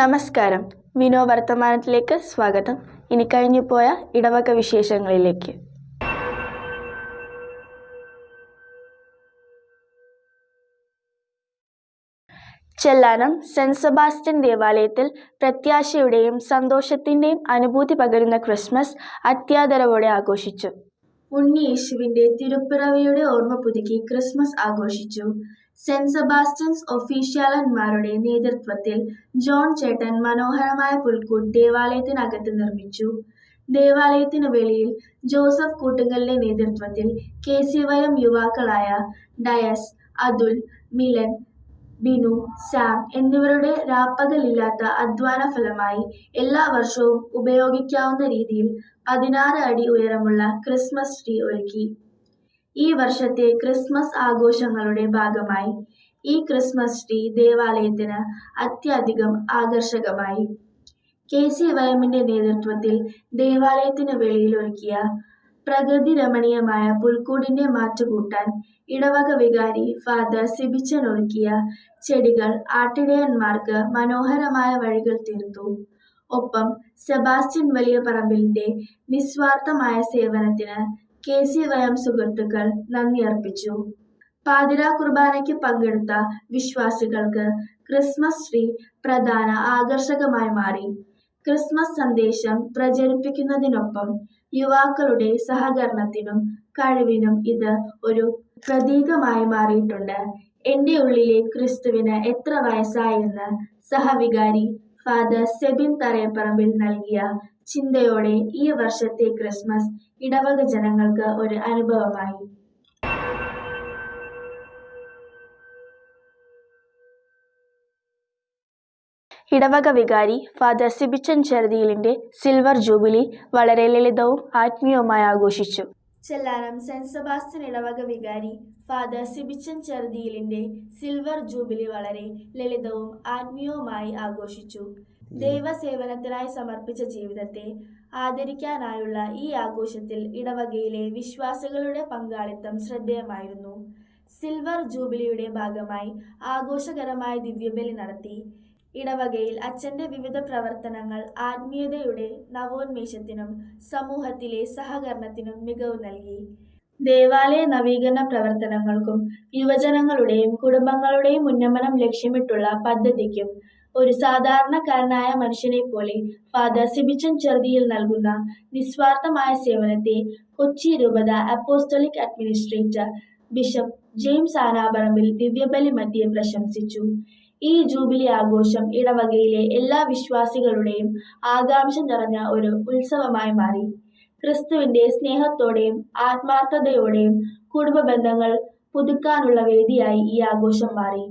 നമസ്കാരം. വിനോ വർത്തമാനത്തിലേക്ക് സ്വാഗതം. ഇനി കഴിഞ്ഞു പോയ ഇടവക വിശേഷങ്ങളിലേക്ക്. ചെല്ലാനം സെന്റ് സെബാസ്റ്റ്യൻ ദേവാലയത്തിൽ പ്രത്യാശയുടെയും സന്തോഷത്തിന്റെയും അനുഭൂതി പകരുന്ന ക്രിസ്മസ് അത്യാദരവോടെ ആഘോഷിച്ചു. ഉണ്ണി യേശുവിന്റെ തിരുപ്പിറവിയുടെ ഓർമ്മ പുതുക്കി ക്രിസ്മസ് ആഘോഷിച്ചു. സെന്റ് സെബാസ്റ്റ്യൻസ് ഒഫീഷ്യാലന്മാരുടെ നേതൃത്വത്തിൽ ജോൺ ചേട്ടൻ മനോഹരമായ പുൽക്കൂട് ദേവാലയത്തിനകത്ത് നിർമ്മിച്ചു. ദേവാലയത്തിന് വെളിയിൽ ജോസഫ് കൂട്ടുങ്കലിന്റെ നേതൃത്വത്തിൽ കെ സി വയം യുവാക്കളായ ഡയസ് അതുൽ മിലൻ ബിനു സാം എന്നിവരുടെ രാപ്പകലില്ലാത്ത അധ്വാന ഫലമായി എല്ലാ വർഷവും ഉപയോഗിക്കാവുന്ന രീതിയിൽ പതിനാറ് അടി ഉയരമുള്ള ക്രിസ്മസ് ട്രീ ഒരുക്കി. ഈ വർഷത്തെ ക്രിസ്മസ് ആഘോഷങ്ങളുടെ ഭാഗമായി ഈ ക്രിസ്മസ് ട്രീ ദേവാലയത്തിന് അത്യധികം ആകർഷകമായി. കെ സി വയമിന്റെ നേതൃത്വത്തിൽ ദേവാലയത്തിന് വെളിയിൽ ഒരുക്കിയ പ്രകൃതി രമണീയമായ പുൽക്കൂടിന്റെ മാറ്റുകൂട്ടാൻ ഇടവക വികാരി ഫാദർ സിബിച്ചൻ ഒരുക്കിയ ചെടികൾ ആട്ടിടയന്മാർക്ക് മനോഹരമായ വഴികൾ തീർത്തു. ഒപ്പം സെബാസ്റ്റ്യൻ വലിയ പറമ്പിലിന്റെ നിസ്വാർത്ഥമായ സേവനത്തിന് കെ സി വയം സുഹൃത്തുക്കൾ. നന്ദി അർപ്പിച്ചു. പാതിരാ കുർബാനയ്ക്ക് പങ്കെടുത്ത വിശ്വാസികൾക്ക് ക്രിസ്മസ് ട്രീ പ്രധാന ആകർഷകമായി മാറി. ക്രിസ്മസ് സന്ദേശം പ്രചരിപ്പിക്കുന്നതിനൊപ്പം യുവാക്കളുടെ സഹകരണത്തിനും കഴിവിനും ഇത് ഒരു പ്രതീകമായി മാറിയിട്ടുണ്ട്. എന്റെ ഉള്ളിലെ ക്രിസ്തുവിന് എത്ര വയസ്സായെന്ന് സഹവികാരി ഫാദർ സെബിൻ തറയപ്പറമ്പിൽ നൽകിയ ചിന്തയോടെ ഈ വർഷത്തെ ക്രിസ്മസ് ഇടവക ജനങ്ങൾക്ക് ഒരു അനുഭവമായി. ഇടവക വികാരി ഫാദർ സിബിച്ചൻ ചെറുതിയിലിന്റെ സിൽവർ ജൂബിലി വളരെ ലളിതവും ആത്മീയവുമായി ആഘോഷിച്ചു. ചെല്ലാനം സെന്റ് സെബാസ്റ്റ്യൻ ഇടവക വികാരി ഫാദർ സിബിച്ചൻ ചെറുതിയിലിന്റെ സിൽവർ ജൂബിലി വളരെ ലളിതവും ആത്മീയവുമായി ആഘോഷിച്ചു. ദൈവസേവനത്തിനായി സമർപ്പിച്ച ജീവിതത്തെ ആദരിക്കാനായുള്ള ഈ ആഘോഷത്തിൽ ഇടവകയിലെ വിശ്വാസികളുടെ പങ്കാളിത്തം ശ്രദ്ധേയമായിരുന്നു. സിൽവർ ജൂബിലിയുടെ ഭാഗമായി ആഘോഷകരമായ ദിവ്യബലി നടത്തി ഇടവകയിൽ അച്ഛന്റെ വിവിധ പ്രവർത്തനങ്ങൾ ആത്മീയതയുടെ നവോന്മേഷത്തിനും സമൂഹത്തിലെ സഹകരണത്തിനും മികവ് നൽകി. ദേവാലയ നവീകരണ പ്രവർത്തനങ്ങൾക്കും യുവജനങ്ങളുടെയും കുടുംബങ്ങളുടെയും ഉന്നമനം ലക്ഷ്യമിട്ടുള്ള പദ്ധതിക്കും ഒരു സാധാരണക്കാരനായ മനുഷ്യനെ പോലെ ഫാദർ സിബിച്ചൻ ചെറുതിയിൽ നൽകുന്ന നിസ്വാർത്ഥമായ സേവനത്തെ കൊച്ചി രൂപത apostolic administrator bishop James Anaparambil ദിവ്യബലി മധ്യേ പ്രശംസിച്ചു. ഈ ജൂബിലി ആഘോഷം ഇടവകയിലെ എല്ലാ വിശ്വാസികളുടെയും ആകാംക്ഷ നിറഞ്ഞ ഒരു ഉത്സവമായി മാറി. ക്രിസ്തുവിന്റെ സ്നേഹത്തോടെയും ആത്മാർത്ഥതയോടെയും കുടുംബ ബന്ധങ്ങൾ പുതുക്കാനുള്ള വേദിയായി ഈ ആഘോഷം മാറി.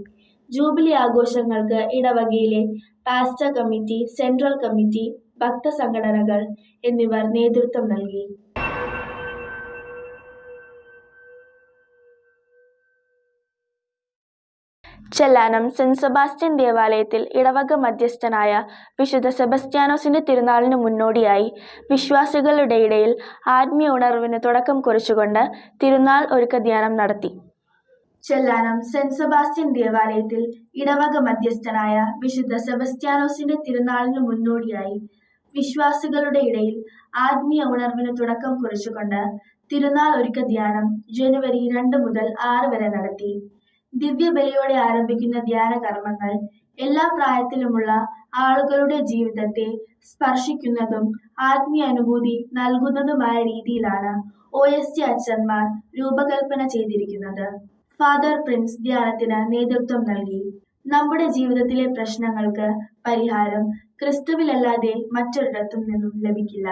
ജൂബിലി ആഘോഷങ്ങൾക്ക് ഇടവകയിലെ പാസ്റ്റർ കമ്മിറ്റി സെൻട്രൽ കമ്മിറ്റി ഭക്തസംഘടനകൾ എന്നിവർ നേതൃത്വം നൽകി. ചെല്ലാനം സെന്റ് സെബാസ്റ്റ്യൻ ദേവാലയത്തിൽ ഇടവക മധ്യസ്ഥനായ വിശുദ്ധ സെബസ്ത്യാനോസിന്റെ തിരുനാളിന് മുന്നോടിയായി. വിശ്വാസികളുടെ ഇടയിൽ ആത്മീയ ഉണർവിന് തുടക്കം കുറിച്ചുകൊണ്ട് തിരുനാൾ ഒരുക്ക ധ്യാനം നടത്തി. ചെല്ലാനം സെന്റ് സെബാസ്റ്റ്യൻ ദേവാലയത്തിൽ ഇടവക മധ്യസ്ഥനായ വിശുദ്ധ സെബസ്ത്യാനോസിന്റെ തിരുനാളിന് മുന്നോടിയായി. വിശ്വാസികളുടെ ഇടയിൽ ആത്മീയ ഉണർവിന് തുടക്കം കുറിച്ചുകൊണ്ട് തിരുനാൾ ഒരുക്ക ധ്യാനം ജനുവരി രണ്ട് മുതൽ ആറ് വരെ നടത്തി. ദിവ്യബലിയോടെ ആരംഭിക്കുന്ന ധ്യാന കർമ്മങ്ങൾ എല്ലാ പ്രായത്തിലുമുള്ള ആളുകളുടെ ജീവിതത്തെ സ്പർശിക്കുന്നതും ആത്മീയ അനുഭൂതി നൽകുന്നതുമായ രീതിയിലാണ് ഒ എസ് ടി അച്ഛന്മാർ രൂപകൽപ്പന ചെയ്തിരിക്കുന്നത്. ഫാദർ പ്രിൻസ് ധ്യാനത്തിന് നേതൃത്വം നൽകി. നമ്മുടെ ജീവിതത്തിലെ പ്രശ്നങ്ങൾക്ക് പരിഹാരം ക്രിസ്തുവിലല്ലാതെ മറ്റൊരിടത്തും നിന്നും ലഭിക്കില്ല.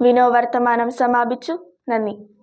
വിനോ വർത്തമാനം സമാപിച്ചു. നന്ദി.